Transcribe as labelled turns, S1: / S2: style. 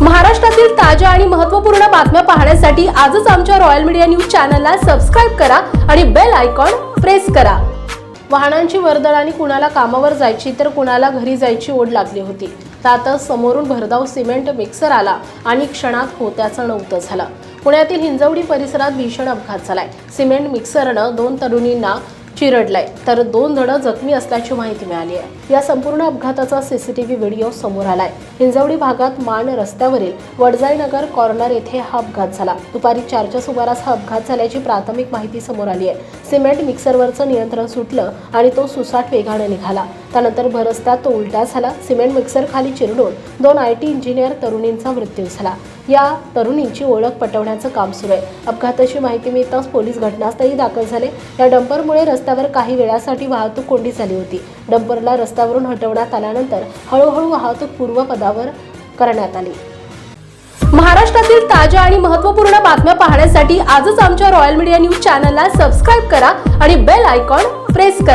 S1: महाराष्ट्रातील ताज्या आणि महत्त्वपूर्ण बातम्या पाहण्यासाठी आजच आमच्या रॉयल मीडिया न्यूज चॅनलला सबस्क्राईब करा आणि बेल आयकॉन प्रेस करा. वाहनांची वर्दळ आणि कुणाला कामावर जायची तर कुणाला घरी जायची ओढ लागली होती. त्यातच समोरून भरधाव सिमेंट मिक्सर आला आणि क्षणात होत्याचं नव्हतं झालं. पुण्यातील हिंजवडी परिसरात भीषण अपघात झालाय. सिमेंट मिक्सरनं दोन तरुणींना चिरडलाय. तर दोन जण जखमी असल्याची माहिती मिळाली आहे. या संपूर्ण अपघाताचा सीसीटीव्ही व्हिडिओ समोर आलाय. हिंजवडी भागात मान रस्त्यावरील वडजाई नगर कॉर्नर येथे हा अपघात झाला. दुपारी चारच्या सुमारास हा अपघात झाल्याची प्राथमिक माहिती समोर आली आहे. सिमेंट मिक्सरवरचं नियंत्रण सुटलं आणि तो सुसाट वेगाने निघाला. त्यानंतर भरस्त्यात तो उलटा झाला. सिमेंट मिक्सर खाली चिरडून दोन आय टी इंजिनियर तरुणींचा मृत्यू झाला. या तरुणींची ओळख पटवण्याचं काम सुरू आहे. अपघाताची माहिती मिळताच पोलीस घटनास्थळी दाखल झाले. या डंपरमुळे रस्त्यावर काही वेळासाठी वाहतूक कोंडी झाली होती. डंपरला रस्त्यावरून हटवण्यात आल्यानंतर हळूहळू वाहतूक पूर्वपदावर करण्यात आली. महाराष्ट्रातील ताज्या आणि महत्त्वपूर्ण बातम्या पाहण्यासाठी आजच आमच्या रॉयल मीडिया न्यूज चॅनलला सबस्क्राईब करा आणि बेल आयकॉन प्रेस करा.